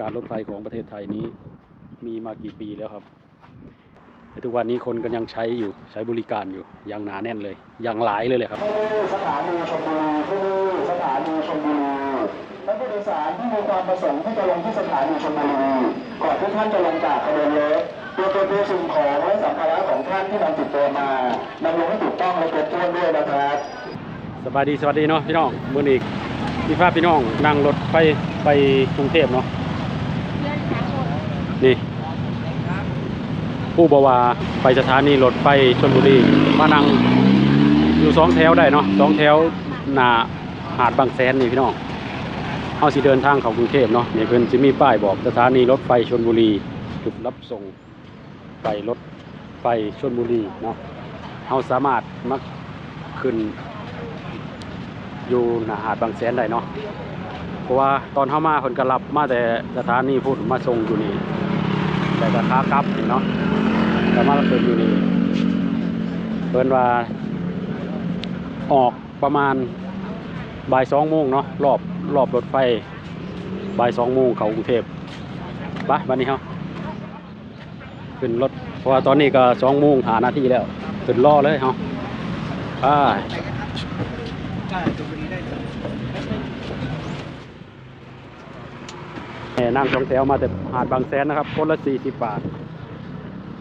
การรถไฟของประเทศไทยนี้มีมากี่ปีแล้วครับแต่ทุกวันนี้คนก็ยังใช้อยู่ใช้บริการอยู่ย่างหนาแน่นเลยย่างหลายเลยเลยครับสถานีชลบุรีที่สถานีชลบุรีและผู้โดยสารที่มีความประสงค์ที่จะลงที่สถานีชลบุรีก่อนที่ท่านจะลงจากขบวนรถเตรียมตัวตรียมสิ่งของและสัมภาระของท่านที่นำติดตัวมานำลงให้ถูกต้องและครบถ้วนด้วยนะครับสบายดีสวัสดีเนาะพี่น้องมื่อนี้พี่ภาพพี่น้องนั่งรถไปไปกรุงเทพเนาะ นี่ ผู้บวาไปสถานีรถไฟชลบุรี มานั่งอยู่สองแถวได้เนาะสองแถวหน้าหาดบางแสนนี่พี่น้องเอาสิเดินทางเข้ากรุงเทพเนาะนี่เพิ่นจะมีป้ายบอกสถานีรถไฟชลบุรี จุดรับส่งไปรถไฟชลบุรีเนาะเราสามารถมาขึ้น อยู่หน้าหาดบางแสนได้เนาะเพราะว่าตอนเข้ามาคนก็รับมาแต่สถานีพูดมาส่งอยู่นี่ แต่ก็ค้ากลับเนาะแต่มาเพิ่นอยู่นี่เพิ่นว่า ออกประมาณบ่ายสองโมงเนาะรอบรอบรถไฟบ่ายสองโมงเข้ากรุงเทพไปบันนี้เฮาขึ้นรถเพราะว่าตอนนี้ก็สองโมงหานาทีแล้วขึ้นรอเลยเฮาไป แห่ นั่งสองแถวมาแต่หาดบางแสนนะครับคนละสี่สิบบาท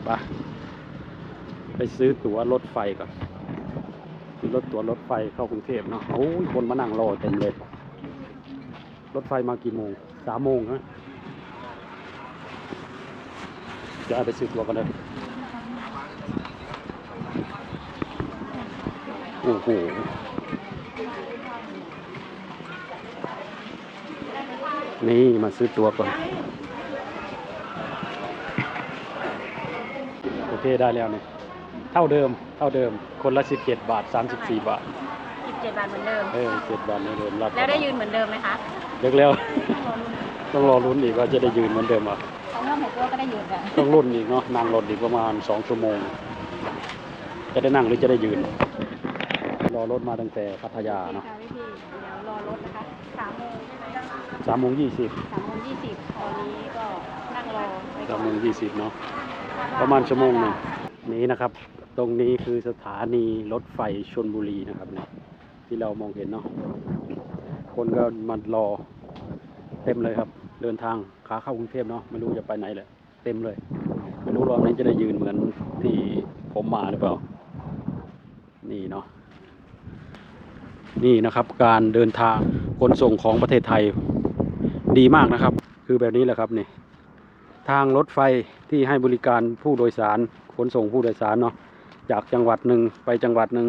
ไปไปซื้อตั๋วรถไฟก่อนซื้อรถตั๋วรถไฟเข้ากรุงเทพเนาะโอ้ยคนมานั่งรอเต็มเลย รถไฟมากี่โมงสามโมงนะจะไปซื้อตั๋วกันเลยโอ้โห นี่มาซื้อตัวก่อน โอเคได้แล้วเนี่ยเท่าเดิม เท่าเดิม คนละสิบเจ็ดบาทสามสิบสี่บาท 17 บาทเหมือนเดิม เออเจ็ดบาทเหมือนเดิมรับแล้วได้ยืนเหมือนเดิมไหมคะเลิกแล้ว ต้องรอลุ้นอีกว่าจะได้ยืนเหมือนเดิมอะของเรื่องหกตัวก็ได้ยืนกันต้องรุ่นอีกเนาะนั่งรถอีกประมาณสองชั่วโมง จะได้นั่งหรือจะได้ยืน รอรถมาตั้งแต่พัทยาเนาะค่ะพี่พี่เดี๋ยวรอรถนะคะ3โมง สามโมงยี่สิบ3โมง20ตอนนี้ก็นั่งรอไว้ก่สาอมนโมงยี่สิบเนาะประมาณชั่วโมงหนึ่งนี้นะครับ ตรงนี้คือสถานีรถไฟชนบุรีนะครับเนี่ยที่เรามองเห็นเนาะคนก็มารอเต็มเลยครับ เดินทางขาเข้ากรุงเทพเนาะไม่รู้จะไปไหนเลยเต็มเลยไม่รู้รอบนี้จะได้ยืนเหมือนที่ผมมาหรือเปล่า นี่เนาะ นี่นะครับการเดินทางขนส่งของประเทศไทย ดีมากนะครับ คือแบบนี้แหละครับนี่ทางรถไฟที่ให้บริการผู้โดยสารขนส่งผู้โดยสารเนาะจากจังหวัดหนึ่งไปจังหวัดหนึ่ง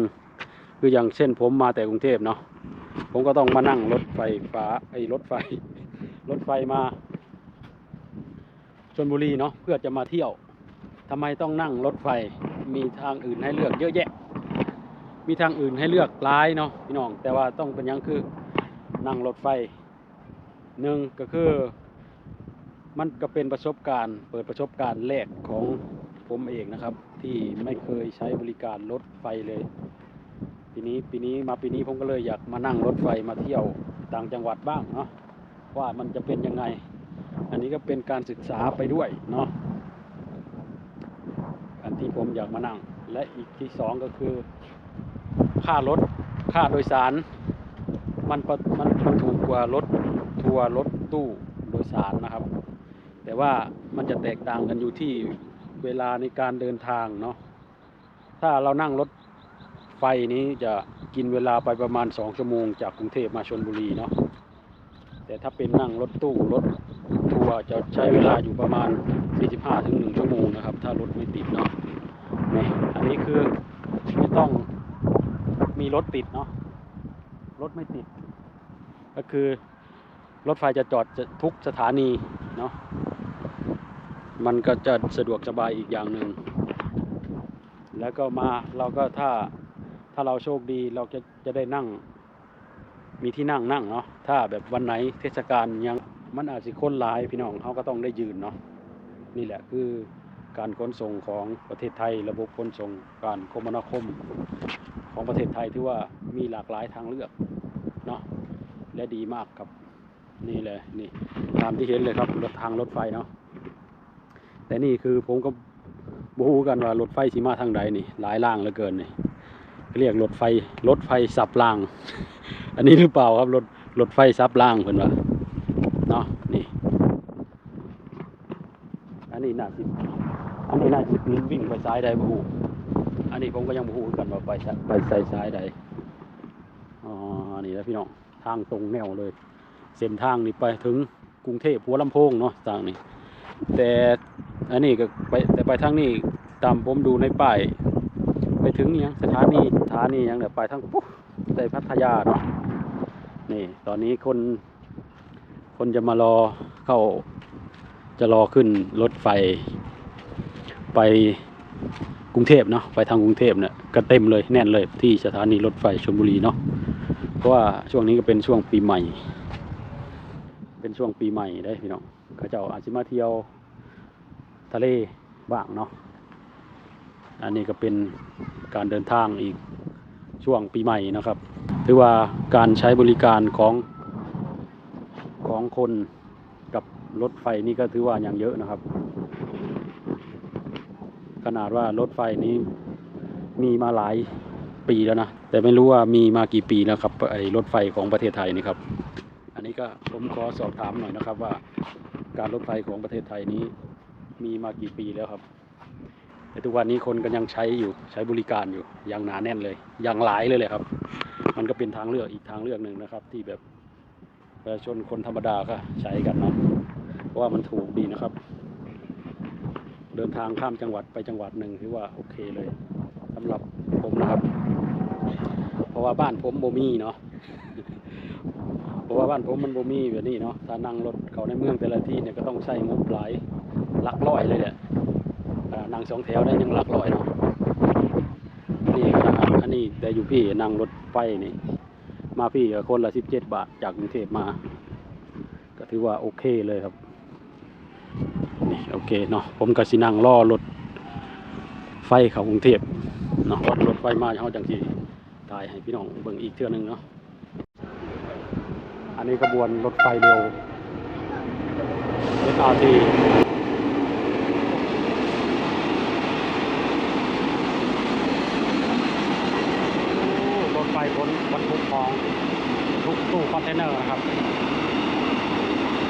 คืออย่างเช่นผมมาแต่กรุงเทพเนาะผมก็ต้องมานั่งรถไฟฟ้าไอ้รถไฟ รถไฟมาชลบุรีเนาะเพื่อจะมาเที่ยวทำไมต้องนั่งรถไฟมีทางอื่นให้เลือกเยอะแยะ มีทางอื่นให้เลือกหลายเนาะพี่น้องแต่ว่าต้องเป็นยังคือนั่งรถไฟ หนึ่งก็คือมันก็เป็นประสบการณ์ เปิดประสบการณ์แรกของผมเองนะครับ ที่ไม่เคยใช้บริการรถไฟเลยปีนี้ปีนี้มาปีนี้ผมก็เลยอยากมานั่งรถไฟมาเที่ยวต่างจังหวัดบ้างเนาะว่ามันจะเป็นยังไง อันนี้ก็เป็นการศึกษาไปด้วยเนาะอันที่ผมอยากมานั่ง และอีกที่สองก็คือ ค่ารถค่าโดยสาร มันประมันมันถูกกว่ารถทัวร์รถตู้โดยสารนะครับ แต่ว่ามันจะแตกต่างกันอยู่ที่เวลาในการเดินทางเนาะถ้าเรานั่งรถไฟนี้จะกินเวลาไปประมาณสองชั่วโมงจากกรุงเทพมาชนบุรีเนาะแต่ถ้าเป็นนั่งรถตู้รถทัวร์จะใช้เวลาอยู่ประมาณ 45ถึง1ชั่วโมงนะครับ ถ้ารถไม่ติดเนาะนี่อันนี้คือไม่ต้องมีรถติดเนาะ รถไม่ติด ก็คือรถไฟจะจอดจะทุกสถานีเนาะมันก็จะสะดวกสบายอีกอย่างหนึ่ง แล้วก็มาเราก็ถ้าถ้าเราโชคดีเราจะจะได้นั่ง มีที่นั่งนั่งเนาะถ้าแบบวันไหนเทศกาลยังมันอาจจะคนหลายพี่น้องเขาก็ต้องได้ยืนเนาะนี่แหละคือการขนส่งของประเทศไทยระบบขนส่งการคมนาคม ของประเทศไทยที่ว่ามีหลากหลายทางเลือกเนาะและดีมากครับนี่เลยนี่ตามที่เห็นเลยครับรถทางรถไฟเนาะแต่นี่คือผมก็บูกันว่ารถไฟสีมาทางใดนี่ หลายล่างเหลือเกินนี่เรียกรถไฟรถไฟสับล่าง อันนี้หรือเปล่าครับรถรถไฟสับล่างเพิ่นว่าเนาะนี่ อันนี้น่าสิอันนี้น่าสิวิ่งไปซ้ายใดบฮูอั นนี้ผมก็ยังบฮูกันว่าไปซ้ายไปซ้ายซ้ายใดอ๋อนี่แล้วพี่น้องทางตรงแนวเลย เส้นทางนี่ไปถึงกรุงเทพหัวลำโพงเนาะทางนี้ แต่อันนี้ก็ไปแต่ไปทางนี้ตามผมดูในป้ายไปถึงยังสถานีสถานียังเนี่ยวไปทางปุ๊บไปพัทยาเนาะนี่ ตอนนี้คน คนจะมารอเข้าจะรอขึ้นรถไฟไป กรุงเทพเนาะไปทางกรุงเทพเนี่ยก็เต็มเลยแน่นเลยที่สถานีรถไฟชลบุรีเนาะเพราะว่าช่วงนี้ก็เป็นช่วงปีใหม่ เป็นช่วงปีใหม่ได้พี่น้องเขาเจ้าอาจจะมาเที่ยวทะเลบ้างเนาะอันนี้ก็เป็นการเดินทางอีกช่วงปีใหม่นะครับถือว่าการใช้บริการของของคนกับรถไฟนี่ก็ถือว่าอย่างเยอะนะครับ ขนาดว่ารถไฟนี้มีมาหลายปีแล้วนะ แต่ไม่รู้ว่ามีมากี่ปีแล้วครับไอ้รถไฟของประเทศไทยนี่ครับ อันนี้ก็ผมขอสอบถามหน่อยนะครับว่าการรถไฟของประเทศไทยนี้มีมากี่ปีแล้วครับแต่ทุกวันนี้คนก็ยังใช้อยู่ใช้บริการอยู่อย่างหนาแน่นเลยอย่างหลายเลยเลยครับ มันก็เป็นทางเลือกอีกทางเลือกหนึ่งนะครับ ที่แบบประชาชนคนธรรมดาก็ใช้กันเนาะเพราะว่ามันถูกดีนะครับ เดินทางข้ามจังหวัดไปจังหวัดหนึ่งถือว่าโอเคเลยสำหรับผมนะครับ เพราะว่าบ้านผมโบมีเนาะเพราะว่าบ้านผมมันโบมีแบบนี้เนาะถ้านั่งรถเขาในเมืองแต่ละที่เนี่ยก็ต้องใช้งบหลายหลักร้อยเลยแหละอ่านั่งสองแถวได้ยังหลักร้อยเนาะนี่นะครับอันนี้แต่อยู่พี่นั่งรถไฟนี่มาพี่คนละสิบเจ็ดบาทจากกรุงเทพมา ก็ถือว่าโอเคเลยครับ โอเคเนาะผมก็สินั่งรอรถไฟเข้ากรุงเทพเนาะรถรถไฟมาเขาจังสีถ่ายให้พี่น้องเบิ่งอีกเทื่อหนึงเนาะอันนี้ขบวนรถไฟเร็ว SRT รถไฟบนบรรทุกของทุกตู้คอนเทนเนอร์นะครับ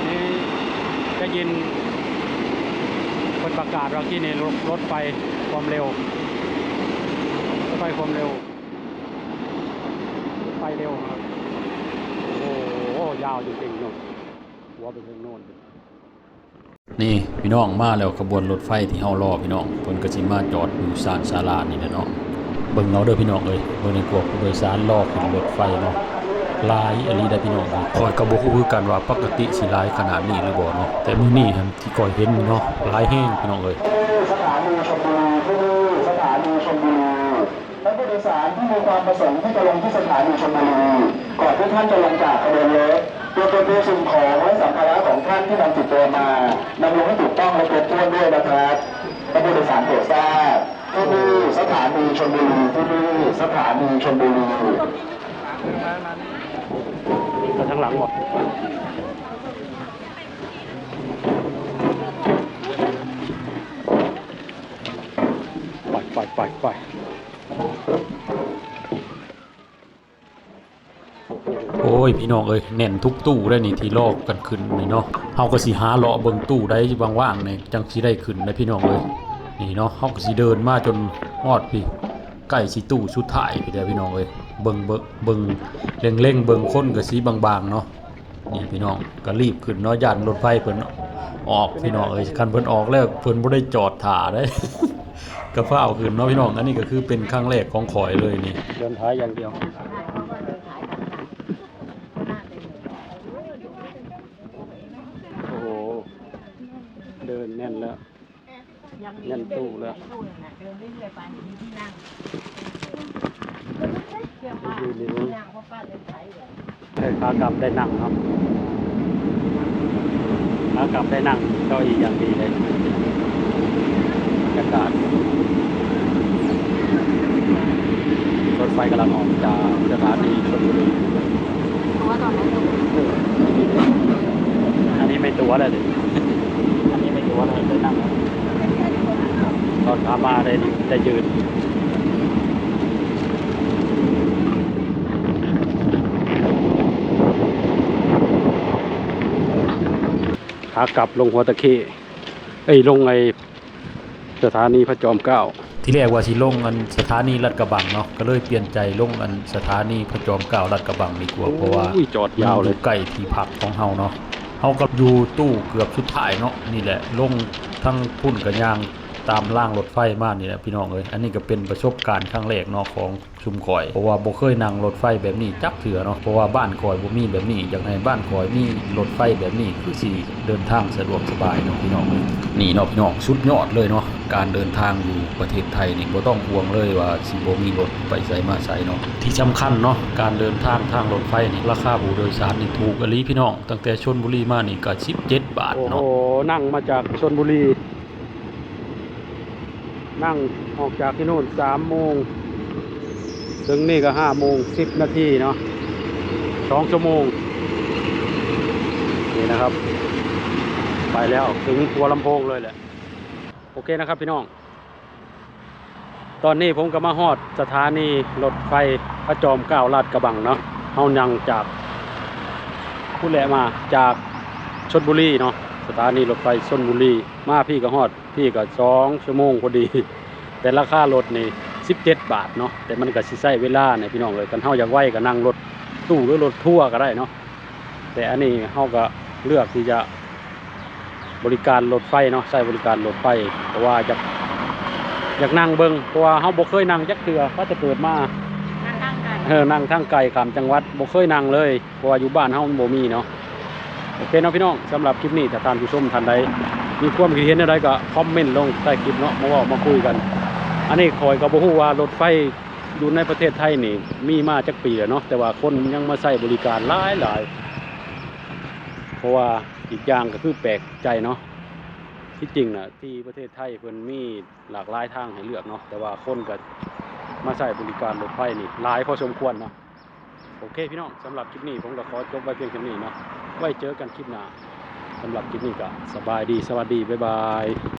นี่ได้ยิน ประกาศว่าที่นี่รถรถไฟความเร็วรถไฟความเร็วไฟเร็วครับ โอ้โหยาวจริงๆนู่นหัวไปถึงโน่นนี่พี่น้องมาแล้วขบวนรถไฟที่เฮารอพี่น้องเพิ่นก็สิมาจอดอยู่ศาลศาลานี่แหละเนาะเบิ่งเอาเด้อพี่น้องเอ้ยเบิ่งในพวกผู้โดยสารรอขึ้นรถไฟเนาะ หลายอันนี้ได้อพี่น้องเอ้ยข้อยก็บ่ฮู้คือกันว่าปกติสิหลายขนาดนี้หรือบ่เนาะแต่มื้อนี้หั่นที่ก้อยเห็นนี่เนาะหลายแฮงพี่น้องเอ้ยสถานีชลบุรีที่นี่สถานีชลบุรีท่านผู้โดยสารที่มีความประสงค์ที่จะลงที่สถานีชลบุรีก่อนที่ท่านจะลงจากขบวนรถตัวตัวตัวสิ่งของและสัมภาระของท่านที่นำติดตัวมานำลงให้ถูกต้องและครบถ้วนด้วยนะครับท่านผู้โดยสารโปรดทราบที่นี่สถานีชลบุรีที่นี่สถานีชลบุรี ก็ทั้งหลังบ่ไปไปไปไปโอ้ยพี่น้องเอ้ยแน่นทุกตู้ได้นี่ที่ลอกกันขึ้นนี่เนาะเฮาก็สิหาเลาะเบิ่งตู้ได้ว่างๆนี่จังสิได้ขึ้นนะพี่น้องเอ้ยนี่เนาะเฮาก็สิเดินมาจนฮอดพี่ใกล้สิตู้สุดท้ายพี่เด้อพี่น้องเอ้ย เบิ่งเบิ่งเบิ่งเร่งเบิ่งค้นก็สิบางๆเนาะนี่พี่น้องก็รีบขึ้นเนาะย่านรถไฟเพิ่นออกพี่น้องเอ้ยคันเพิ่นออกแล้วเพิ่นบ่ได้จอดท่าได้ก็ฟ้าขึ้นเนาะพี่น้องอันนี้ก็คือเป็นครั้งแรกของข่อยเลยนี่เดินท้ายอย่างเดียวโอ้โหเดินแน่นแล้วแน่นตู้แล้วยืน นี่นู้นแต่ขากลับได้นั่งครับขากลับได้นั่งเก็อีกอย่างดีเลยบรรยากาศรถไฟกำลังออกจากสถานีชลบุรีเพราะว่าตอนนั้นนี้ไม่ตัวแล้วสิอันนี้ไม่ตัวเลยได้นั่งตอนขามาได้ได้ยืนากลับลงหัวตะเข้เอ้ยลงไอสถานีพระจอมเกล้าที่แรกว่าสิลงอันสถานีลาดกระบังเนาะก็เลยเปลี่ยนใจลงอันสถานีพระจอมเกล้าลาดกระบังดีกว่าเพราะว่าอุ้ยจอดยาวเลยมันอใกล้ที่พักของเฮาเนาะเฮาก็อยู่ตู้เกือบสุดท้ายเนาะนี่แหละลงทั้งพุ่นกับยาง ตามล่างรถไฟมานี่แหละพี่น้องเอ้ยอันนี้ก็เป็นประสบการณ์ครั้งแรกเนาะของชุมข่อยเพราะว่าบ่เคยนั่งรถไฟแบบนี้จักเถื่อเนาะเพราะว่าบ้านข่อยบ่มีแบบนี้อยากให้บ้านข่อยมีรถไฟแบบนี้คือสิเดินทางสะดวกสบายเนาะพี่น้องนี่เนาะพี่น้องสุดยอดเลยเนาะการเดินทางอยู่ประเทศไทยนี่บ่ต้องห่วงเลยว่าสิบ่มีรถไปไสมาไสเนาะที่สำคัญเนาะการเดินทางทางรถไฟนี่ราคาผู้โดยสารนี่ถูกอลีพี่น้องตั้งแต่ชลบุรีมานี่ก็17บาทโอ้โหเนาะนั่งมาจากชนบุรี นั่งออกจากที่โน่นสามโมง ถึงนี่ก็ห้าโมงสิบนาทีเนาะสองชั่วโมง นี่นะครับ ไปแล้วถึงหัวลำโพงเลยแหละ โอเคนะครับพี่น้อง ตอนนี้ผมก็มาฮอดสถานีรถไฟพระจอมเกล้าลาดกระบังเนาะเฮายังจากผู้แหละมาจากชนบุรีเนาะ สถานีรถไฟชนบุรี มาพี่ก็ฮอด พี่ก็สองชั่วโมงพอดี แต่ราคารถนี่17บาทเนาะแต่มันก็สิใช้เวลาเนี่ยพี่น้องเลยกันเฮาอยากไว้ก็นั่งรถตู้หรือรถทัวร์ก็ได้เนาะแต่อันนี้เฮาก็เลือกที่จะบริการรถไฟเนาะใช้บริการรถไฟเพราะว่าอยากอยากนั่งเบิ่งเพราะว่าเฮาบ่เคยนั่งจักเทื่อว่าจะเกิดมานั่งข้างกันเออนั่งทางไกลข้ามจังหวัดบ่เคยนั่งเลยเพราะว่าอยู่บ้านเฮามันบ่มีเนาะ โอเคเนาะพี่น้องสำหรับคลิปนี้ถ้าท่านผู้ชมท่านใดมีความคิดเห็นอะไรก็คอมเมนต์ลงใต้คลิปเนาะมาว้ามาคุยกัน อันนี้คอยก็บ่ฮู้ว่ารถไฟอยู่ในประเทศไทยนี่มีมาจักปีแล้วเนาะแต่ว่าคนยังมาใช้บริการหลายหลายเพราะว่าอีกอย่างก็คือแปลกใจเนาะที่จริงน่ะที่ประเทศไทยเพิ่นมีหลากหลายทางให้เลือกเนาะแต่ว่าคนก็มาใช้บริการรถไฟนี่หลายพอสมควรเนาะ โอเคพี่น้องสำหรับคลิปนี้ผมก็ขอจบไว้เพียงแค่นี้เนาะไว้เจอกันคลิปหน้าสำหรับคลิปนี้ก็สบายดีสวัสดีบ๊ายบาย